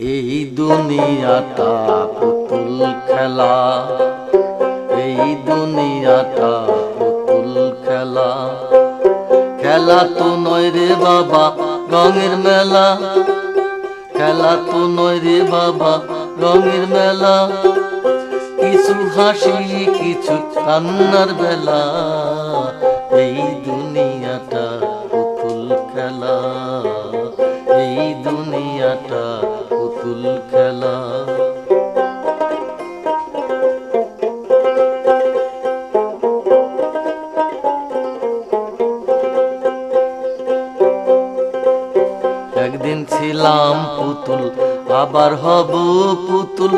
এই দুনিয়াটা পুতুল খেলা। এই দুনিয়াটা পুতুল খেলা। খেলা তো নয় রে বাবা, রঙের মেলা। খেলা তো নয় রে বাবা, রঙের মেলা। কিছু হাসি, কিছু কান্নার বেলা। ছিলাম পুতুল আবার হব পুতুল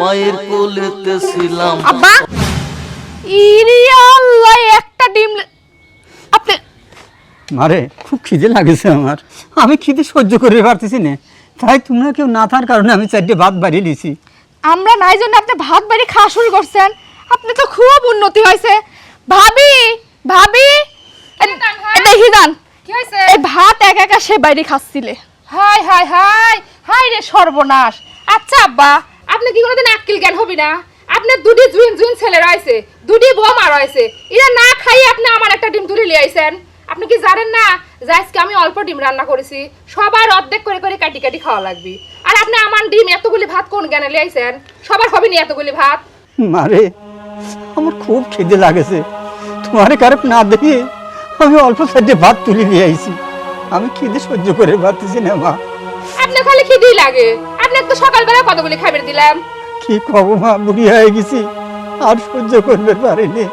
মায়ের কোলেতে ছিলাম। আব্বা! একটা ডিম আপনি মারে খুব খিদে লাগেছে আমার। আমি খিদে সহ্য করে পারতেছি না। তাই তোমরা কেউ না থাকার কারণে আমি চারটে ভাত বাড়িয়ে দিছি আমরা নাই জন্য আপনি ভাত বাড়ি খাওয়া শুরু করছেন। আপনি তো খুব উন্নতি হয়েছে। ভাবি ভাবি! দেখি যান কি হয়েছে? এই ভাত একা একা সে বাইরে খাচ্ছিলে। হাই হাই হাই হাই রে সর্বনাশ। আচ্ছা আব্বা, আপনি কি কোনোদিন আক্কিল জ্ঞান হবি না? আপনার দুটি জুইন জুইন ছেলে রয়েছে, দুটি বোমা রয়েছে। এরা না খাইয়ে আপনি আমার একটা ডিম তুলে লিয়ে আইছেন। আপনি কি জানেন না যে আজকে আমি অল্প ডিম রান্না করেছি? সবার অর্ধেক করে করে কাটি কাটি খাওয়া লাগবে। আর আপনি আমার ডিম এতগুলি ভাত কোন জ্ঞানে লিয়ে আইছেন? সবার হবে নি এতগুলি ভাত? মারে, আমার খুব খিদে লাগেছে। তোমার কারক না দেখে আমি অল্প সাইডে ভাত তুলে নিয়ে আইছি। আমি খিদে সহ্য করে পারতেছি না মা। আপনার খালি খিদেই লাগে। আপনার তো সকালবেলা কতগুলি খাবার দিলাম। কি কব মা বুড়ি হয়ে গেছি। আর সহ্য করবে পারিনি।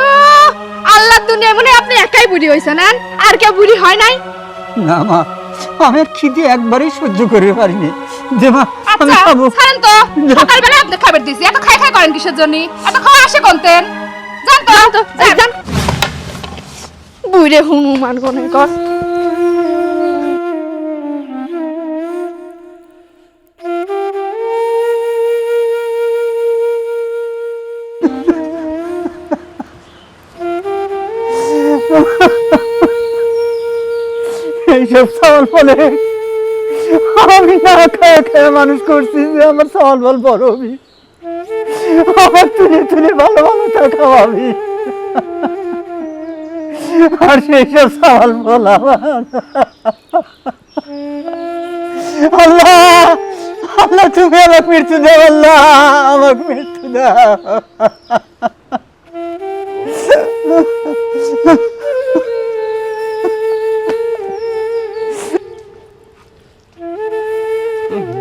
আহ, আল্লাহর দুনিয়ায় মনে আপনি একাই বুড়ি হয়েছেন হ্যাঁ? আর কেউ বুড়ি হয় নাই? না মা আমি আর খিদে একবারেই সহ্য করে পারিনি। যে মা আমি আচ্ছা খাব। ছাড়েন তো। সকালবেলা আপনি খাবার দিছি এত খাই খাই করেন কিসের জন্য? এত খাওয়া আসে কোনতেন? জান তো। জান বুড়ে হনুমান কোনে কর। এইসব সওয়াল বলে আমি না খেয়ে খেয়ে মানুষ করছি যে আমার সওয়াল বল বড় হবি। আমার তুলে তুলে ভালো ভালো থাকাও আমি আর সেই সব সওয়াল বল আমার। আল্লাহ আল্লাহ তুমি আমাকে মৃত্যু দাও, আল্লাহ, আমাকে মৃত্যু দাও।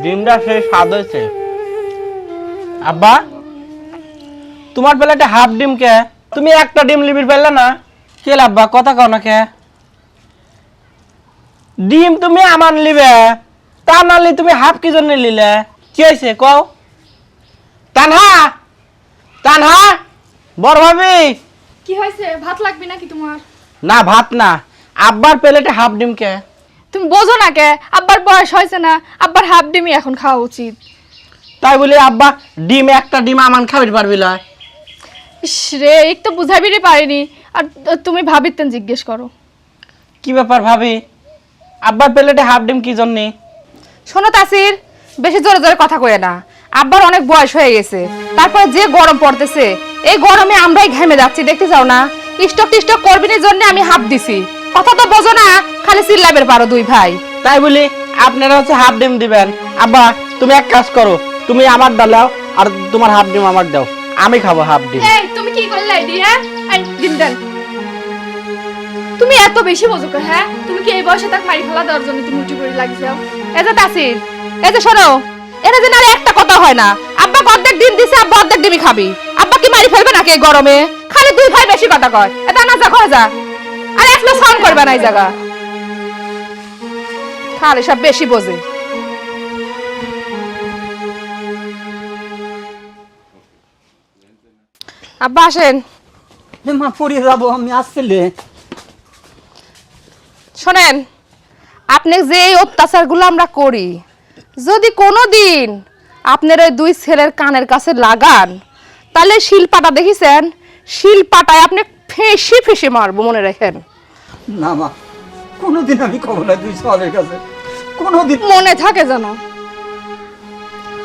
ডিমটা সেই স্বাদ হয়েছে। আব্বা তোমার প্লেটে হাফ ডিম কে? তুমি একটা ডিম লিবির পেলে না? কে আব্বা কথা কও না কে? ডিম তুমি আমার লিবে তা নালি তুমি হাফ কি জন্য লিলে কি হয়েছে কও? তানহা! তানহা! বড় ভাবি! কি হয়েছে ভাত লাগবে নাকি তোমার? না ভাত না। আব্বার প্লেটে হাফ ডিম কে? তুমি বোঝো না কে? আব্বার বয়স হয়েছে না। আব্বার হাফ ডিমই এখন খাওয়া উচিত। তাই বলি আব্বা ডিম একটা ডিম আমান খাবির পারবি লয়। ইস রে একটু বুঝাবিরই পারিনি। আর তুমি ভাবিতেন জিজ্ঞেস করো। কি ব্যাপার ভাবি? আব্বার প্লেটে হাফ ডিম কি জন্যে? শোনো তাসির বেশি জোরে জোরে কথা কয়ে না। আব্বার অনেক বয়স হয়ে গেছে। তারপরে যে গরম পড়তেছে এই গরমে আমরাই ঘেমে যাচ্ছি দেখতে চাও না? স্টক টিস্টক করবিনের জন্য আমি হাফ দিছি। কথা তো বোঝো না খালি চিল্লাবের পারো দুই ভাই। তাই বলি আপনারা হচ্ছে হাফ ডিম দিবেন। আব্বা তুমি এক কাজ করো তুমি আমার ডালাও আর তোমার হাফ ডিম আমার দাও। আমি খাব হাফ ডিম। এই তুমি কি করলে এডি হ্যাঁ? এই ডিম দেন। তুমি এত বেশি বোঝো কে, হ্যাঁ? তুমি কি এই বয়সে তাক মারি ফেলা দেওয়ার জন্য তুমি উঠে পড়ে লাগিয়েছো এই যে তাসির এই যে শোনো এটা যে নারে একটা কথা হয় না। আব্বা অর্ধেক ডিম দিছে আব্বা অর্ধেক ডিমই খাবি। আব্বা কি মারি ফেলবে নাকি এই গরমে? খালি দুই ভাই বেশি কথা কয়। এটা না যা ঘরে যা। আর একলো সাউন্ড করবে না এই জায়গা। খালি সব বেশি বোঝে। আব্বা আসেন। মা যাব আমি আসছিলে শোনেন আপনি যে এই অত্যাচারগুলো আমরা করি যদি কোনো দিন আপনার ওই দুই ছেলের কানের কাছে লাগান তাহলে শিলপাটা দেখিছেন? শিলপাটায় আপনি ফেঁসি ফেঁসি মারবো মনে রাখেন। না মা কোনোদিন আমি খবর না দুই সওয়ালের কাছে কোনোদিন মনে থাকে জানো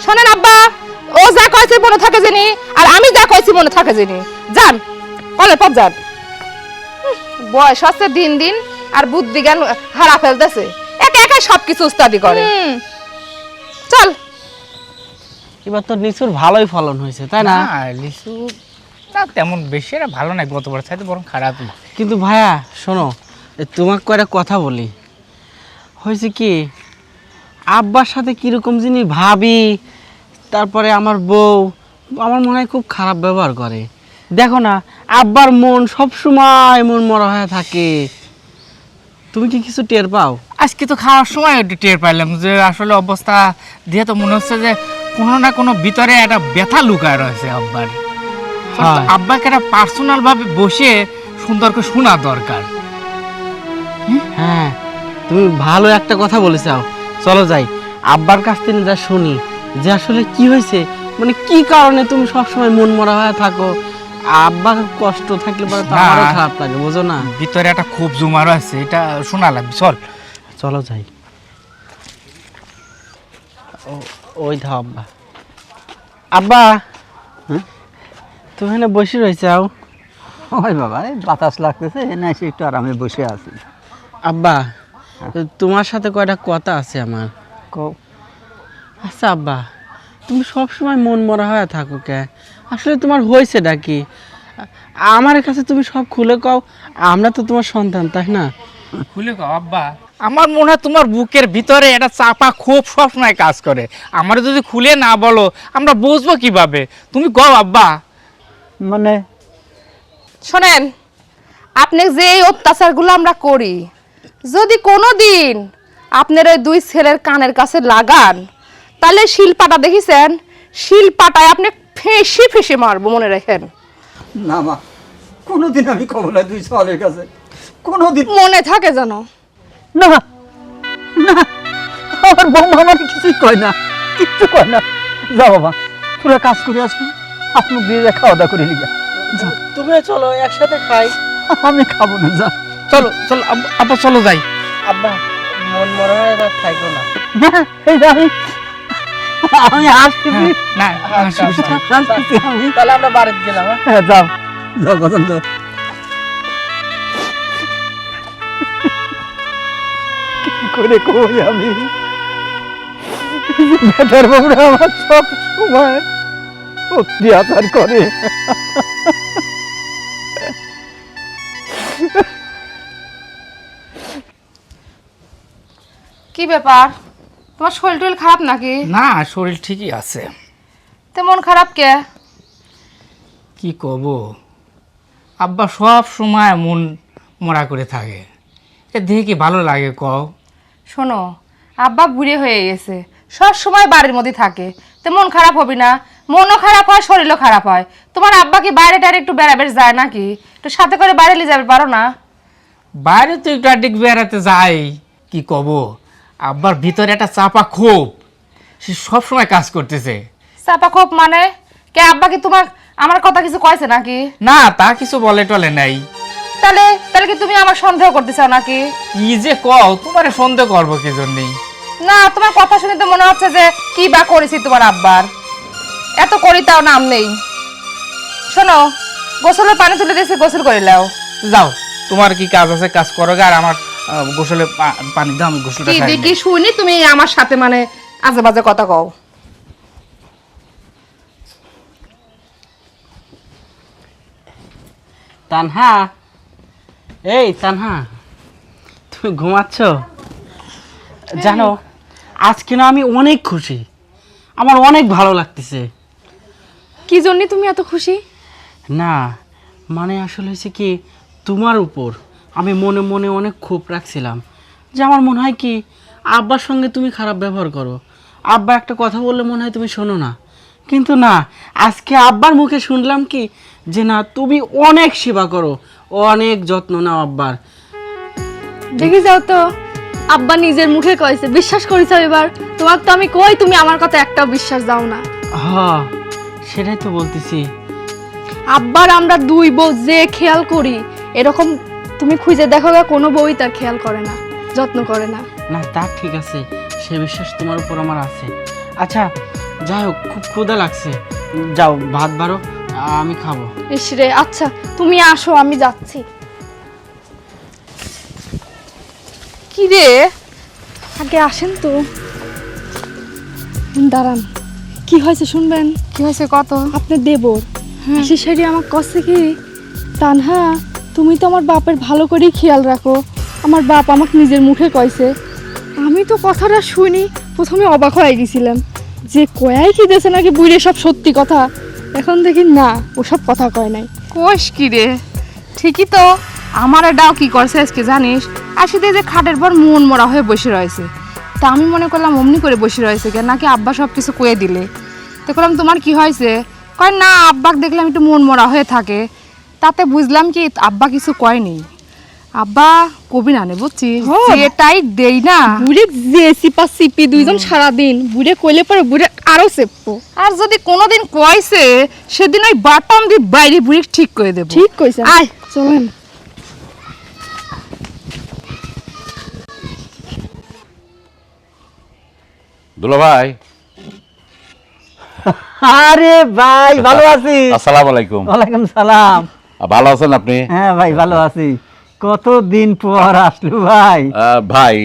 শোনেন আব্বা ও যা কয়েছে মনে থাকে জানি আর আমি যা কয়েছি মনে থাকে জানি যান কলের পথ যান। বয়স হচ্ছে দিন দিন আর বুদ্ধি জ্ঞান হারা ফেলতেছে। একা একা সবকিছু উস্তাদি করে। চল। এবার তো লিচুর ভালোই ফলন হয়েছে তাই না? না লিচু না তেমন বেশি একটা ভালো নাই গতবার চাইতে বরং খারাপই কিন্তু ভাইয়া শোনো তোমাকে কয়টা কথা বলি। হয়েছে কি আব্বার সাথে কীরকম জিনিস ভাবি তারপরে আমার বউ আমার মনে হয় খুব খারাপ ব্যবহার করে। দেখো না আব্বার মন সব সময় মন মরা হয়ে থাকে। তুমি কি কিছু টের পাও? আজকে তো খাওয়ার সময় একটু টের পাইলাম যে আসলে অবস্থা দিয়ে তো মনে হচ্ছে যে কোনো না কোনো ভিতরে একটা ব্যথা লুকায় রয়েছে আব্বার। আব্বাকে একটা পার্সোনাল ভাবে বসে সুন্দর করে শোনা দরকার। হ্যাঁ তুমি ভালো একটা কথা বলেছাও চলো যাই। আব্বার কাছ থেকে যা শুনি যে আসলে কি হয়েছে মানে কি কারণে তুমি সবসময় মন মরা হয়ে থাকো? আব্বার কষ্ট থাকলে পরে তো। আমারও খারাপ লাগে বুঝো না। ভিতরে একটা খুব জমা রয়েছে এটা শোনা লাগবে চল। চলো যাই। ওই ধাও আব্বা। আব্বা তুমি এখানে বসে রয়েছাও ওই বাবা এই বাতাস লাগতেছে এনে এসে একটু আরামে বসে আছি। আব্বা তোমার সাথে কয়টা কথা আছে আমার? কও। আচ্ছা আব্বা তুমি সব সময় মন মরা হয়ে থাকো কে? আসলে তোমার হয়েছে কি? আ- আমার কাছে তুমি সব খুলে কও আমরা তো তোমার সন্তান তাই না? খুলে কও আব্বা। আমার মনে হয় তোমার বুকের ভিতরে একটা চাপা খুব সবসময় কাজ করে। আমার যদি খুলে না বলো আমরা বুঝব কীভাবে? তুমি কও আব্বা। মানে শোনেন আপনি যে এই অত্যাচারগুলো আমরা করি যদি কোনো দিন আপনার ওই দুই ছেলের কানের কাছে লাগান তাহলে শিলপাটা দেখিছেন? শিলপাটায় আপনি ফেঁসি ফেঁসি মারবো মনে রাখেন। না মা কোনোদিন আমি খবর নাই দুই সওয়ালের কাছে। কোনোদিন মনে থাকে জানো না না আমার বৌমা আমাকে কিছুই কয় না কিচ্ছু কয় না। যাও বাবা তোরা কাজ করে আসবি আপনি দিয়ে খাওয়া দাওয়া করে লিখা তুমি চলো একসাথে খাই। আমি খাব না যা। চলো চলো আব্বা- চলো যাই। আব্বা মন মরা হয়ে থাকো না। না, এই যে আমি আমি আসছি হ্যাঁ, না আসি, বসে থাক। আসছি আমি। তাহলে আমরা বাড়িতে গেলাম হ্যাঁ? হ্যাঁ যাও। যাও পছন্দ কি করে কই আমি? বেটার বাবুরা আমার সব সময় অত্যাচার করে। কি ব্যাপার? তোমার শরীর টরীর খারাপ নাকি? না শরীর ঠিকই আছে। তেমন খারাপ কে? কি কব আব্বা সব সময় মন মরা করে থাকে। এ দেখে কি ভালো লাগে কও? শোনো আব্বা বুড়ে হয়ে গেছে। সব সময় বাড়ির মধ্যে থাকে। তো মন খারাপ হবে না। মনও খারাপ হয় শরীরও খারাপ হয়। তোমার আব্বা কি বাইরে টাইরে একটু বেড়াবেড় যায় নাকি? একটু সাথে করে বাইরে নিয়ে যাবে পারো না? বাইরে তো একটু আডিক বেড়াতে যাই। কি কব? আব্বার ভিতরে একটা চাপা ক্ষোভ। সে সব সময় কাজ করতেছে। চাপা খোপ মানে? কে আব্বা কি তোমার আমার কথা কিছু কয়েছে নাকি? না তা কিছু বলে টলে নাই। তাহলে তাহলে কি তুমি আমার সন্দেহ করতে চাও নাকি? কি যে কও তোমারে সন্দেহ করব কি জন্যই? না তোমার কথা শুনে তো মনে হচ্ছে যে কি বা করেছি তোমার আব্বার। এত করি তাও নাম নেই। শোনো গোসলের পানি তুলে দিয়েছি গোসল করে নাও। যাও তোমার কি কাজ আছে? কাজ করো আর আমার আহ, গোসলে পা- পানি দাও আমি গোসলটা কি দেখি শুনি তুমি আমার সাথে মানে আজে বাজে কথা কও। তানহা এই তানহা তুমি ঘুমাচ্ছ? জানো আজকে না আমি অনেক খুশি আমার অনেক ভালো লাগতেছে। কি জন্য তুমি এত খুশি? না মানে আসলে হয়েছে কি তোমার উপর আমি মনে মনে অনেক ক্ষোভ রাখছিলাম যে আমার মনে হয় কি আব্বার সঙ্গে তুমি খারাপ ব্যবহার করো। আব্বা একটা কথা বললে মনে হয় তুমি শোনো না। কিন্তু না আজকে আব্বার মুখে শুনলাম কি যে না তুমি অনেক সেবা করো অনেক যত্ন নাও আব্বার। দেখি যাও তো আব্বা নিজের মুখে কইছে বিশ্বাস করিস এবার? তোমার তো আমি কই তুমি আমার কথা একটাও বিশ্বাস দাও না। হ সেটাই তো বলতেছি। আব্বার আমরা দুই বউ যে খেয়াল করি এরকম তুমি খুঁজে দেখো গা কোনো বউই তার খেয়াল করে না যত্ন করে না। না তা ঠিক আছে সে বিশ্বাস তোমার উপর আমার আছে। আচ্ছা যাই হোক খুব ক্ষুধা লাগছে। যাও ভাত বারো আমি খাব। ইস রে আচ্ছা তুমি আসো আমি যাচ্ছি। কি রে? আগে আসেন তো। দাঁড়ান। কি হয়েছে শুনবেন? কি হয়েছে কত? আপনার দেবর। সে সেটি আমার কাছে কি? তানহা তুমি তো আমার বাপের ভালো করেই খেয়াল রাখো। আমার বাপ আমাকে নিজের মুখে কইছে। আমি তো কথাটা শুনি প্রথমে অবাক হয়ে গেছিলাম। যে কয়াই কি দেছে নাকি বুড়ে সব সত্যি কথা। এখন দেখি না ওসব কথা কয় নাই। কোষ কি রে? ঠিকই তো। আমার ডাও কি করছে আজকে জানিস? আসিতে যে খাটের পর মন মরা হয়ে বসে রয়েছে। তা আমি মনে করলাম অমনি করে বসে রয়েছে কেন নাকি আব্বা সব কিছু কয়ে দিলে। তো করলাম তোমার কি হয়েছে? কয় না আব্বাক দেখলাম একটু মন মরা হয়ে থাকে। তাতে বুঝলাম কি আব্বা কিছু কয়নি। আব্বা কবি না নে বুঝছিস। যেটাই দেই না। বুড়ে যে সিপা সিপি দুইজন সারাদিন বুড়ে কইলে পরে বুড়ে আরও চেপবো আর যদি কোনোদিন কয়ছে সেদিন ওই বাটাম দিয়ে বাইরে বুড়ি ঠিক করে দেবো। ঠিক কইছে। আয়। চলেন। দুলা ভাই। আরে ভাই ভালো আছি। আসসালামু আলাইকুম। ওয়ালাইকুম সালাম। ভালো আছেন আপনি? হ্যাঁ ভাই ভালো আছি। কতদিন পর আসলো ভাই? ভাই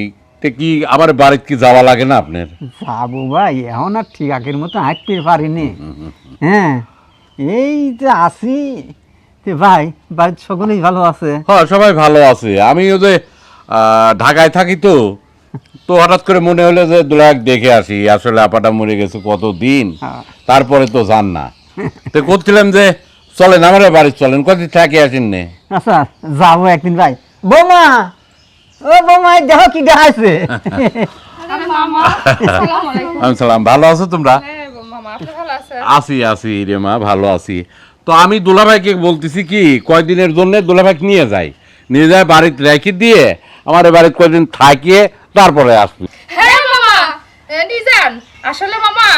তে কি আমার বাড়িতে কি যাওয়া লাগে না আপনার? যাব ভাই এখন আর ঠিক আগের মতো হাঁটতে পারিনি। হ্যাঁ এই যে আসি তে ভাই বাড়ির সকলেই ভালো আছে? হ্যাঁ সবাই ভালো আছে। আমি ওই যে আহ, ঢাকায় থাকি তো তো হঠাৎ করে মনে হলো যে দুলাক দেখে আসি আসলে আপাটা মরে গেছে কতদিন? হ্যাঁ। তারপরে তো যান না। তো করছিলাম যে চলেন আমার বাড়ি চলেন। কতদিন থাকে আসেন নে। আচ্ছা যাব একদিন ভাই। বৌমা! ও বৌমা দেখো কি দেখাইছে? আমি সালাম ভালো আছো তোমরা? হ্যাঁ মামা আপনি ভালো আছেন? আছি আছি রে মা ভালো আছি। তো আমি দুলাভাইকে বলতেছি কি কয়দিনের জন্য দুলাভাইকে নিয়ে যাই? নিয়ে যায় বাড়িতে রেখে দিয়ে আমার বাড়িতে কয়দিন থাকিয়ে তারপরে আসবি। হ্যাঁ মামা। নিজান আসলে মামা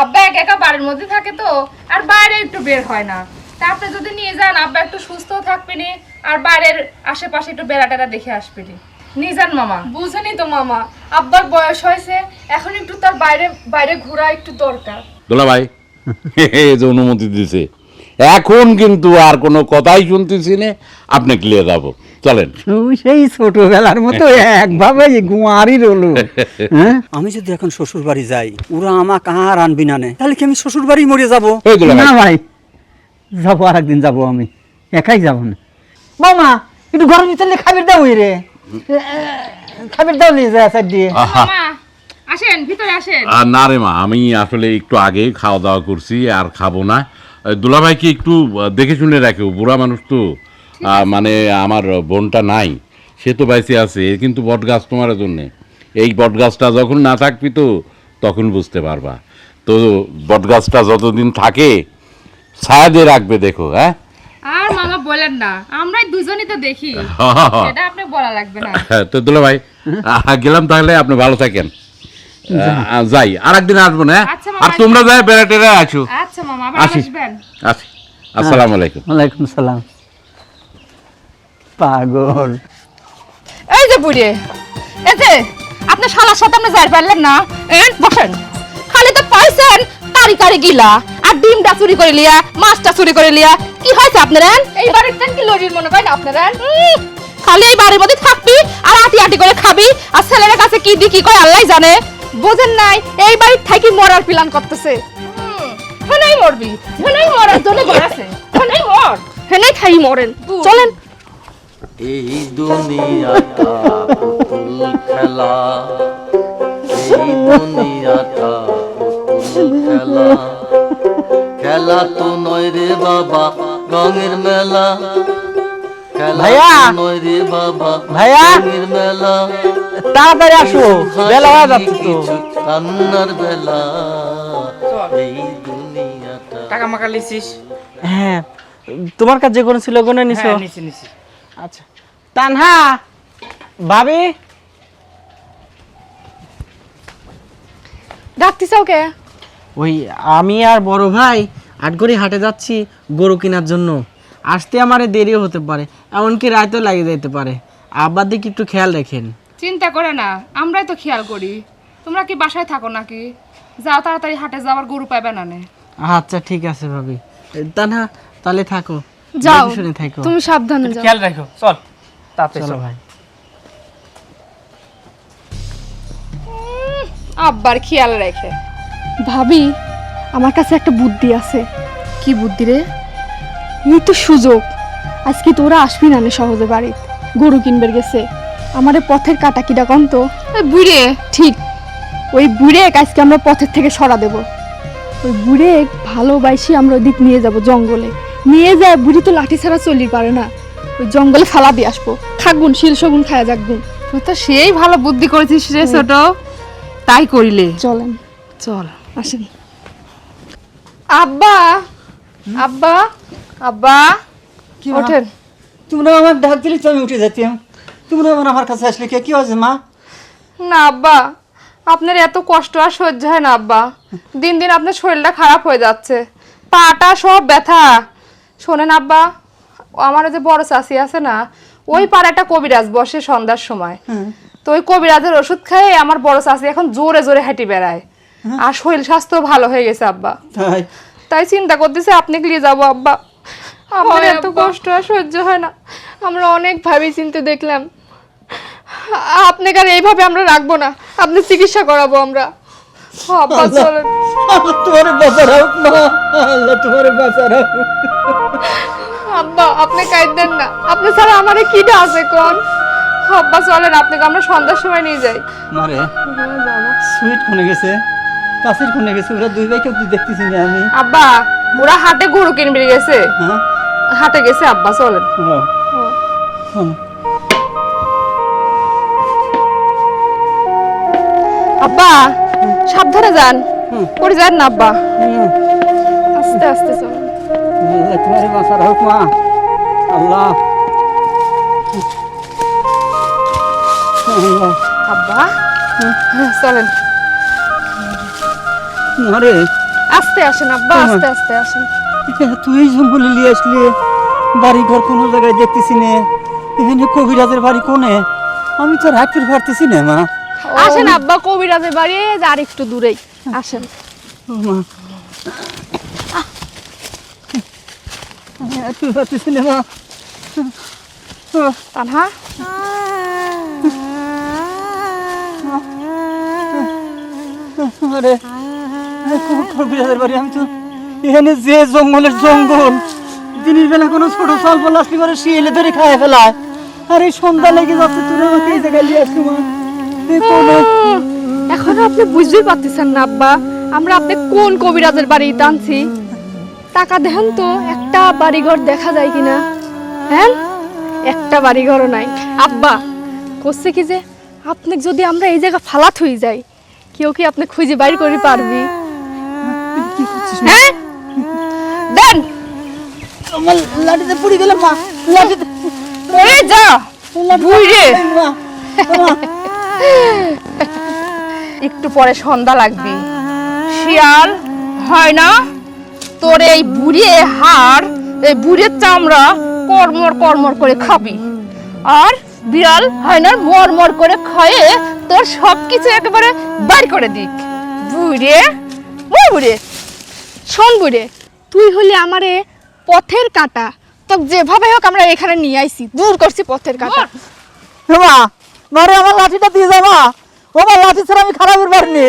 আব্বা একা একা বাড়ির মধ্যে থাকে তো আর বাইরে একটু বের হয় না। তা আপনি যদি নিয়ে যান আব্বা একটু সুস্থ থাকবেনি আর বাইরের আশেপাশে একটু বেড়া টেরা দেখে আসবেনি নিয়ে যান মামা। বুঝেনি তো মামা আব্বার বয়স হয়েছে এখন একটু তার বাইরে বাইরে ঘোরা একটু দরকার। দোলা ভাই এই যে অনুমতি দিছে। এখন কিন্তু আর কোনো কথাই শুনতেছি না। আপনি ক্লিয়ার যাব। চলেন। সেই ছোটবেলার মতো একভাবে গুয়ারি রলো হ্যাঁ? আমি যদি এখন শ্বশুর বাড়ি যাই ওরা আমাকে আর আনবি না নে। তাহলে কি আমি শ্বশুর বাড়ি মরে যাব? না ভাই যাব আর একদিন যাব আমি। একাই যাব না। মামা একটু ঘরের ভিতরে খাবার দাও ওই রে। খাবার দাও নিয়ে যায় সাইড দিয়ে। মামা আসেন ভিতরে আসেন। আর না রে মা আমি আসলে একটু আগে খাওয়া দাওয়া করছি আর খাব না। দুলাভাইকে একটু দেখে শুনে রাখো বুড়া মানুষ তো মানে আমার বোনটা নাই সে তো বাইসে আছে কিন্তু বট গাছ তোমার জন্যে। এই বট গাছটা যখন না থাকবি তো তখন বুঝতে পারবা। তো বট গাছটা যতদিন থাকে ছায়া দিয়ে রাখবে দেখো হ্যাঁ? আর মামা বলেন না আমরাই দুজনই তো দেখি। সেটা আপনি বলা লাগবে না। তো দুলাভাই আহ, গেলাম তাহলে আপনি ভালো থাকেন। যাই আর একদিন আসব না? আচ্ছা, মামা, আর তোমরা যাই বেড়া টেরা আছো। আচ্ছা আসি। আসবেন। আচ্ছা আসসালামু আলাইকুম। ওয়ালাইকুম সালাম। পাগল। এই যে বুড়ি এই যে আপনি শালার সাথে আপনি যাই পারলেন না। এন বসেন। খালি তো পাইছেন কারি কারি গিলা আর ডিমটা চুরি করে লিয়া মাছটা চুরি করে লিয়া। কি হয়েছে আপনার এই বাড়ির কি লরির মনে করেন আপনারা খালি এই বাড়ির মধ্যে থাকবি আর আটি আটি করে খাবি। আর ছেলের কাছে কি দি কি কয় আল্লাহ জানে। বোঝেন নাই এই বাড়ির থাকি মরার প্ল্যান করতেছে। হেনেই মরবি হেনেই মরার জন্য বাড়াছে হেনেই মর। হেনেই থাই মরেন চলেন। এই দুনিয়াটা পুতুল খেলা। এই দুনিয়াটা পুতুল খেলা। খেলা তো নয় রে বাবা রঙের মেলা। ভাইয়া! ভাইয়া! তাড়াতাড়ি আসো বেলা হয়ে যাচ্ছে তো। কান্নার বেলা। এই দুনিয়াটা। টাকা মাকা লিছিস হ্যাঁ তোমার কাছে যে কোনো ছিল কোনো নিছো? হ্যাঁ নিছি নিছি। আচ্ছা। তানহা! ভাবি! ডাকতিস ওকে? ওই আমি আর বড় ভাই আটগড়ি হাটে যাচ্ছি গরু কেনার জন্য। আসতে আমারে দেরিও হতে পারে এমনকি রাতও লাগিয়ে যেতে পারে। আব্বার দিকে একটু খেয়াল রাখেন। চিন্তা করে না আমরাই তো খেয়াল করি। তোমরা কি বাসায় থাকো নাকি? যাও তাড়াতাড়ি হাটে যাওয়ার গরু পাবে না নে। আচ্ছা ঠিক আছে ভাবি। তানহা তাহলে থাকো। যাও শুনে থাকো। তুমি সাবধানে যাও। খেয়াল রাখো চল তাতে চলো ভাই। আব্বার খেয়াল রেখে। ভাবি আমার কাছে একটা বুদ্ধি আছে। কি বুদ্ধি রে? এই তো সুযোগ। আজকে তোরা আসবি না নে সহজে বাড়ি গরু কিনবার গেছে। আমাদের পথের কাটা কিটা কন তো? বুড়ে। ঠিক। ওই বুড়ে আজকে আমরা পথের থেকে সরা দেব। ওই বুড়ে ভালোবাসি আমরা ওই দিক নিয়ে যাব জঙ্গলে। নিয়ে যায় বুড়ি তো লাঠি ছাড়া চলি পারে না। ওই জঙ্গলে ফালা দিয়ে আসব। থাকগুন শিল শগুন খায়া যাকগুন তুই তো সেই ভালো বুদ্ধি করেছিস রে ছোট। তাই করিলে। চলেন। চল। আসেন। আব্বা! আব্বা! আব্বা কি? ওঠেন। তোমরা আমার ডাক দিলে তো আমি উঠে যেতাম। তোমরা আমার আমার কাছে আসলে কে? কি হয়েছে মা? না আব্বা আপনার এত কষ্ট আর সহ্য হয় না আব্বা। দিন দিন আপনার শরীরটা খারাপ হয়ে যাচ্ছে। পাটা সব ব্যথা। শোনেন আব্বা আমার ওই যে বড় চাষি আছে না ওই পাড়ে একটা কবিরাজ বসে সন্ধ্যার সময়। তো ওই কবিরাজের ওষুধ খেয়ে আমার বড় চাষি এখন জোরে জোরে হাঁটি বেড়ায়। আর শরীর স্বাস্থ্য ভালো হয়ে গেছে আব্বা। তাই। তাই চিন্তা করতেছে আপনি নিয়ে যাব আব্বা? আমার এত কষ্ট আর সহ্য হয় না। আমরা অনেক ভাবি চিনতে দেখলাম। আপনাকে আর এইভাবে আমরা রাখব না। আপনি চিকিৎসা করাবো আমরা। আব্বা চলেন। তোমার বাঁচা রাখ মা আল্লাহ তোমার বাঁচা রাখ আব্বা আপনি কাইদেন না। আপনি ছাড়া আমারে কিটা আছে কোন? আব্বা চলেন আপনাকে আমরা সন্ধ্যার সময় নিয়ে যাই। মারে সুইট কোনে গেছে। কোনে গেছে। ওরা দুই ভাই কেউ দেখতেছি না আমি। আব্বা ওরা হাটে গরু কিনবে গেছে। হ্যাঁ? হাটে গেছে আব্বা চলেন। আব্বা সাবধানে যান। পড়ে যান না আব্বা। আস্তে আস্তে চলেন। আল্লাহ তোমার বাঁচা রাখ মা। আল্লাহ। আল্লাহ আব্বা চলেন। আস্তে আসেন আব্বা আস্তে আস্তে আসেন। তুই জঙ্গলে নিয়ে আসলি? বাড়ি ঘর কোনো জায়গায় দেখতেছি নে। এখানে কবিরাজের বাড়ি কোনে? আমি তো রাখতে পারতেছি না মা। আসেন আব্বা কবিরাজের বাড়ি আর একটু দূরেই। আসেন। মা। রাখতে পারতেছি না মা। তানহা? আরে কবিরাজের বাড়ি আমি তো এখানে যে জঙ্গলের জঙ্গল দিনের বেলা কোনো ছোট স্বল্প লাসলি করে শিয়েলে ধরে খায় ফেলায়। আর এই সন্ধ্যা লেগে যাচ্ছে তুই আমাকে এই জায়গায় নিয়ে আসলি মা। এখনও আপনি বুঝতেই পারতেছেন না আব্বা। আমরা আপনি কোন কবিরাজের বাড়ি টানছি টাকা দেখেন তো একটা বাড়িঘর দেখা যায় কিনা? হ্যাঁ? একটা বাড়িঘরও নাই। আব্বা করছে কি যে আপনি যদি আমরা এই জায়গা ফালাত হয়ে যাই কেউ কি আপনি খুঁজে বাইর করে পারবি? হ্যাঁ? আমার লাঠিতে পড়ে গেলাম মা। লাঠিতে যা মা। একটু পরে সন্ধ্যা লাগবে। শিয়াল হয় না? তোর এই বুড়িয়ে হাড় এই বুড়ির চামড়া কর্মর কর্মর করে খাবি। আর বিড়াল হয় না মর মর করে খায়ে তোর সব কিছু একেবারে বার করে দিক। বুড়ে বুড়ে শোন বুড়ে তুই হলি আমারে পথের কাটা। তো যেভাবে হোক আমরা এখানে নিয়ে আইছি। দূর করছি পথের কাটা। মা! মারে আমার লাঠিটা দিয়ে যা মা! ও মা লাঠি ছাড়া আমি খারাপের পারিনি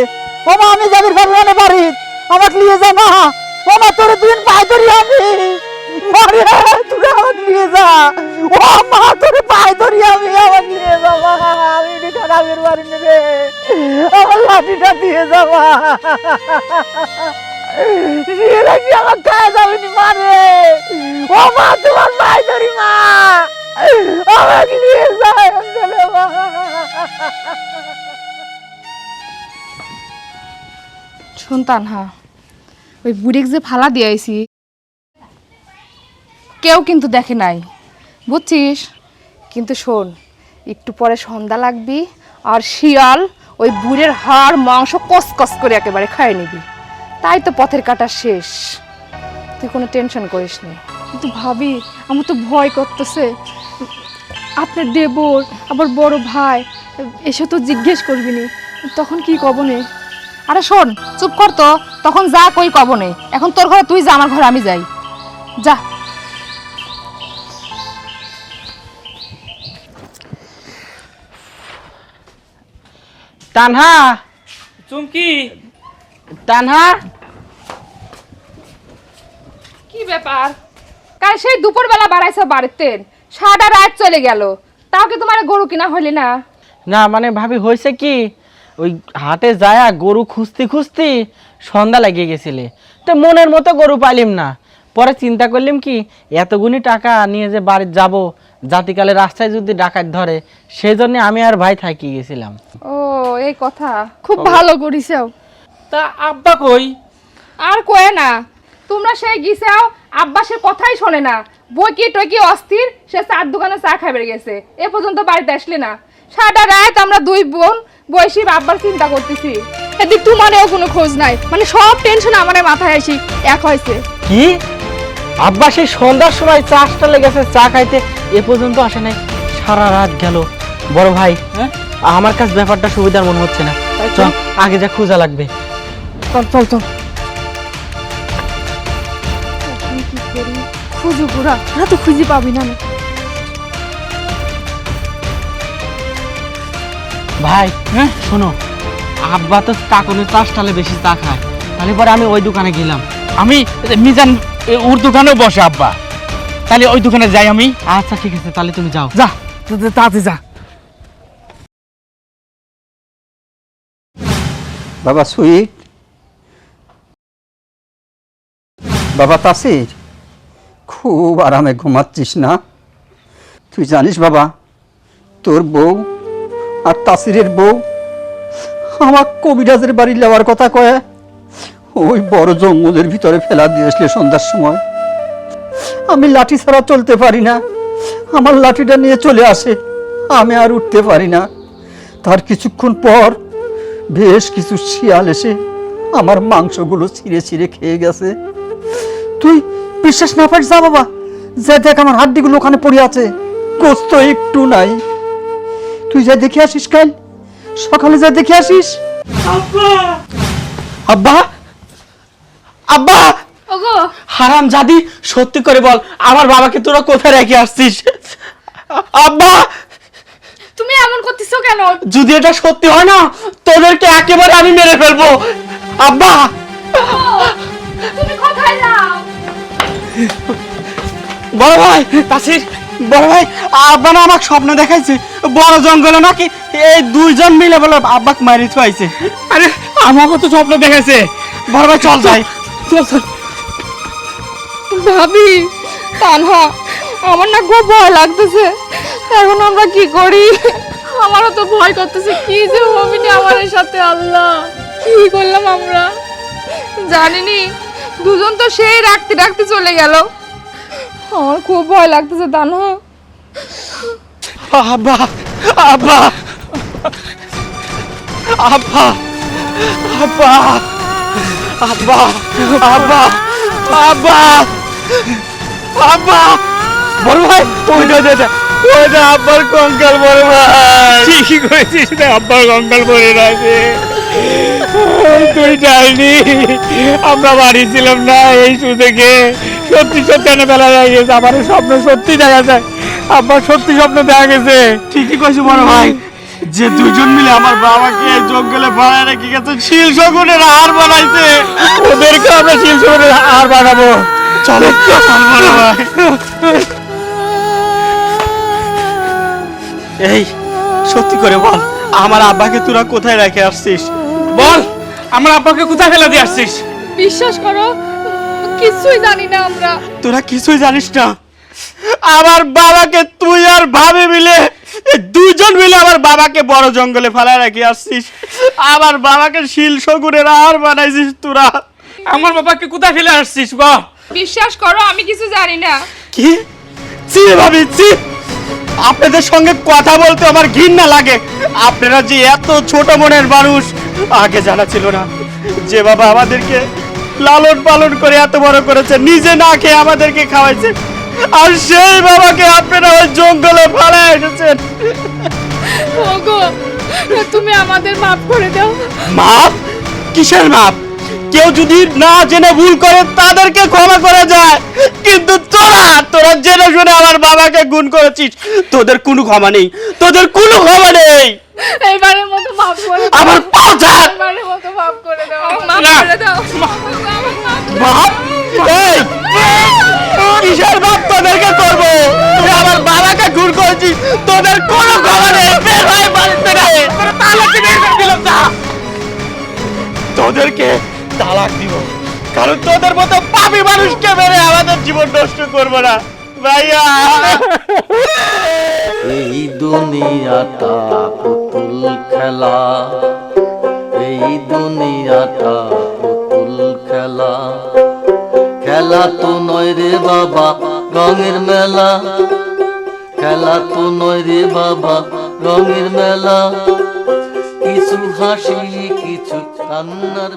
ও মা আমি যাবির পারব না বাড়ি। আমাকে নিয়ে যা মা! ও মা তোর দুদিন পায়ে ধরি আমি। মারে তুই আমাকে নিয়ে যা। ও মা তোর পায়ে ধরি আমি আমাকে নিয়ে যা মা! আমি খারাপের পারিনি রে। আমার লাঠিটা দিয়ে যা নিয়ে রাখি আমার খায় যাবেনি মারে? ও মা, তোমার পায়ে ধরি মা। আমাকে নিয়ে যায় অঞ্চলে মা। শুনতান হ্যাঁ ওই বুড়িক যে ফালা দিয়েছি কেউ কিন্তু দেখে নাই। বুঝছিস? কিন্তু শোন, একটু পরে সন্ধ্যা লাগবি আর শিয়াল ওই বুড়ের হাড় মাংস কসকস করে একেবারে খায় নিবি। তাই তো পথের কাটা শেষ। তুই কোনো টেনশন করিস নি। কিন্তু ভাবি আমার তো ভয় করতেছে। আপনার দেবর আবার বড় ভাই এসে তো জিজ্ঞেস করবি নি। তখন কি কব নে? আরে শোন চুপ কর তো। তখন যা কই কব নেই এখন তোর ঘরে তুই যা আমার ঘরে আমি যাই। যা। তানহা! চুমকি! তানহা? কি ব্যাপার? কাল সেই দুপুরবেলা বাড়াইছো বাড়িতে। সারা রাত চলে গেল। তাও কি তোমার গরু কিনা হলি না? না মানে ভাবি হয়েছে কি? ওই হাটে যায়া গরু খুঁজতে খুঁজতে সন্ধ্যা লাগিয়ে গেছিলে। তো মনের মতো গরু পাইলিম না। পরে চিন্তা করলাম কি এতগুনি টাকা নিয়ে যে বাড়ি যাব জাতিকালে রাস্তায় যদি ডাকাত ধরে সেই জন্য আমি আর ভাই থাকি গেছিলাম। ও এই কথা। খুব ভালো করিসেও তা আব্বা কই? আর কয়ে না তোমরা সেই গিসাও আব্বা সে কথাই শোনে না। বই বইকি টইকি অস্থির সে চার দোকানে চা খাবে গেছে। এ পর্যন্ত বাড়িতে আসলে না। সারা রাত আমরা দুই বোন বয়সী আব্বার চিন্তা করতেছি। এদিক তোমারও কোনো খোঁজ নাই। মানে সব টেনশন আমার মাথায় আসি এক হয়েছে। কি? আব্বা সেই সন্ধ্যার সময় চা চাষটা লেগেছে চা খাইতে এ পর্যন্ত আসে নাই। সারা রাত গেল। বড় ভাই হ্যাঁ? আমার কাছে ব্যাপারটা সুবিধার মনে হচ্ছে না। চল আগে যা খোঁজা লাগবে। চল চল চল। খুঁজু পুরা না তো খুঁজি পাবি না। ভাই হ্যাঁ শোনো। আব্বা তো কাকনের চাষটালে বেশি চা খায়। তাহলে পরে আমি ওই দোকানে গেলাম। আমি মিজান ওর দোকানেও বসে আব্বা। তাহলে ওই দোকানে যাই আমি। আচ্ছা ঠিক আছে তাহলে তুমি যাও। যা তাড়াতাড়ি যা। বাবা সুইট? বাবা তাসির, খুব আরামে ঘুমাচ্ছিস না? তুই জানিস বাবা, তোর বউ আর তাসিরের বউ আমার কবিরাজের বাড়ি নেওয়ার কথা কয়ে ওই বড় জঙ্গলের ভিতরে ফেলা দিয়েছিল সন্ধ্যার সময়। আমি লাঠি ছাড়া চলতে পারি না, আমার লাঠিটা নিয়ে চলে আসে, আমি আর উঠতে পারি না। তার কিছুক্ষণ পর বেশ কিছু শিয়াল এসে আমার মাংসগুলো ছিঁড়ে ছিঁড়ে খেয়ে গেছে। তুই বিশ্বাস না পারিস? যা বাবা। যা দেখ আমার হাড্ডিগুলো ওখানে পড়ে আছে। গোস্ত একটু নাই। তুই যা দেখে আসিস কাল। সকালে যা দেখে আসিস। আব্বা! আব্বা! ওগো! হারাম জাদি সত্যি করে বল আমার বাবাকে তোরা কোথায় রেখে আসছিস? আব্বা! তুমি এমন করতেছো কেন? যদি এটা সত্যি হয় না তোদেরকে একেবারে আমি মেরে ফেলব। আব্বা! বড় ভাই তাসির বড় ভাই আব্বা না আমাকে স্বপ্ন দেখাইছে। বড় জঙ্গলে নাকি এই দুইজন মিলে বলে আব্বাকে মারি থুয়াইছে। আরে আমাকে তো স্বপ্ন দেখেছে বড় ভাই চল যাই। চল চল। ভাবি তানহা আমার না খুব ভয় লাগতেছে। এখন আমরা কি করি? আমারও তো ভয় করতেছে। কি যে হবে না আমার সাথে আল্লাহ। কি করলাম আমরা? জানিনি। দুজন তো সেই রাখতে রাখতে চলে গেল। আমার খুব ভয় লাগতেছে তানহা আব্বা আব্বা আব্বা আব্বা আব্বা আব্বা আব্বা আব্বা। বড় ভাই ওই দে দে ওই দে আব্বার কঙ্কাল বড় ভাই। ঠিকই করেছিস আব্বার কঙ্কাল পরে রয়েছে তুই যাইনি। আমরা বাড়ি ছিলাম না এই সত্যি সত্যি এনে বেলা গেছে। আমার স্বপ্ন সত্যি দেখা যায়। আব্বার সত্যি স্বপ্ন দেখা গেছে। ঠিকই কইছো বড় ভাই। যে দুজন মিলে আমার বাবাকে এই জঙ্গলে ভাড়া রেখে গেছে শিল শগুনের হার বানাইছে। ওদেরকে আমরা শিলচর আর বানাবো। চলো বড় ভাই। এই সত্যি করে বল আমার আব্বাকে তোরা কোথায় রেখে আসছিস? বল আমার আব্বাকে কোথায় ফেলে দিয়ে আসছিস? বিশ্বাস করো কিছুই জানি না আমরা। তোরা কিছুই জানিস না। আমার বাবাকে তুই আর ভাবি মিলে এই দুজন মিলে আমার বাবাকে বড় জঙ্গলে ফেলায় রাখি আসছিস। আমার বাবাকে শিল শগুনের আর বানাইছিস তোরা। আমার বাবাকে কোথায় ফেলে আসছিস বল বিশ্বাস করো আমি কিছু জানি না। কি? চি ভাবি চি আপনাদের সঙ্গে কথা বলতে আমার ঘৃণা লাগে। আপনারা যে এত ছোট মনের মানুষ আগে জানা ছিল না যে বাবা আমাদেরকে লালন পালন করে এত বড় করেছে নিজে না খেয়ে আমাদেরকে খাওয়াইছে। আর সেই বাবাকে আপনারা ওই জঙ্গলে ফালায় এসেছেন। ওগো তুমি আমাদের মাফ করে দাও। মাপ কিসের মাপ কেউ যদি না জেনে ভুল করে, তাদেরকে ক্ষমা করা যায়। কিন্তু তোরা তোরা জেনে শুনে আমার বাবাকে গুণ করেছিস, তোদের কোনো ক্ষমা নেই, তোদের কোনো ক্ষমা নেই। এইবারের মতো মাফ করে কারণ তোদের মতো পাপি মানুষকে মেরে আমাদের জীবন নষ্ট করব না। ভাইয়া। এই দুনিয়াটা পুতুল খেলা। এই দুনিয়াটা পুতুল খেলা। খেলা তো নয় রে বাবা, রঙের মেলা। খেলা তো নয় রে বাবা, রঙের মেলা। কিছু হাসি, কিছু কান্নার